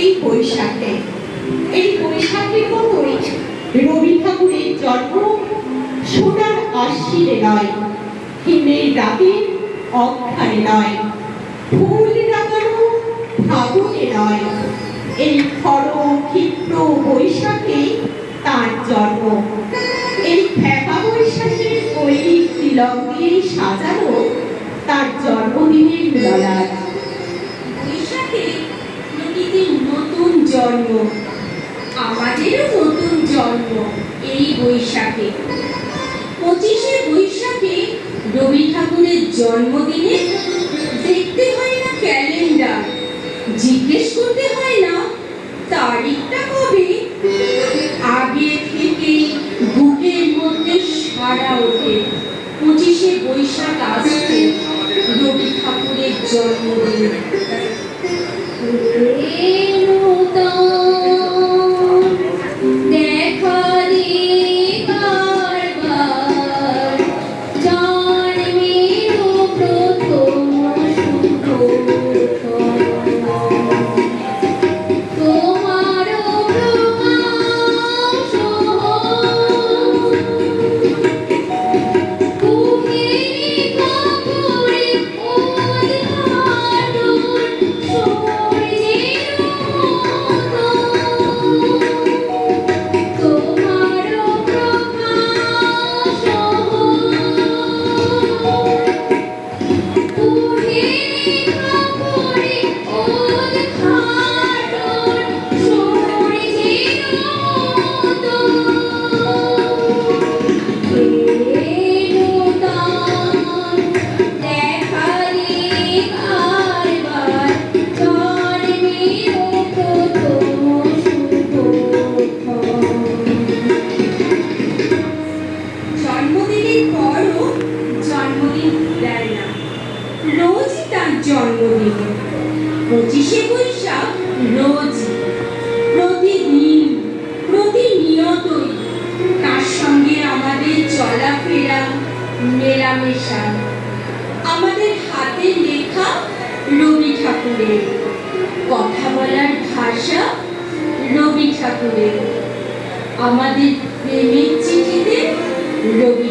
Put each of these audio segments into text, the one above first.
এই বৈশাখে, এই বৈশাখের মতোই রবি ঠাকুরের জন্ম, সোনার আশ্বিরে নয়, হিমের রাতে অক্ষারে নয়, ফুল লাগানো ফাগুনে নয়। এই খর ক্ষিপ্র বৈশাখে তার জন্ম। এই ফেপা বৈশাখের কৈরিক তিলক সাজানো তার জন্মদিনের লড়াই বৈশাখে প্রকৃতির নতুন জন্ম আমাদেরও নতুন জন্ম এই বৈশাখে। পঁচিশে বৈশাখে রবি ঠাকুরের জন্মদিনে দেখতে হয় না ক্যালেন্ডার, জিজ্ঞেস করতে হয় না তারিখটা কবে? আগে থেকে বুকের মধ্যে সারা ওঠে। পঁচিশে বৈশাখ আসছে রবি ঠাকুরের জন্মদিন। জন্মদিন পঁচিশে বৈশাখ রোজই প্রতিদিন প্রতিনিয়তই তার সঙ্গে আমাদের চলাফেরা মেলামেশা। আমাদের হাতের লেখা রবি ঠাকুরের। কথা বলার ভাষা রবি ঠাকুরের। আমাদের প্রেমের চিঠিতে রবি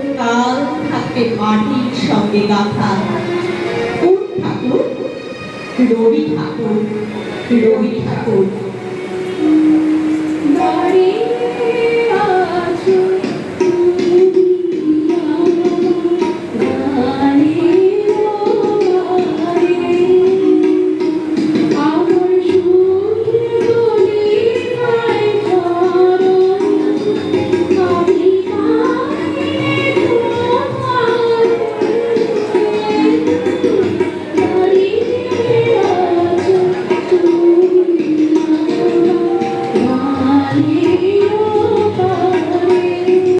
চিরকাল থাকবে মাটির সঙ্গে গাথা। কোন ঠাকুর? রবি ঠাকুর। রবি ঠাকুর।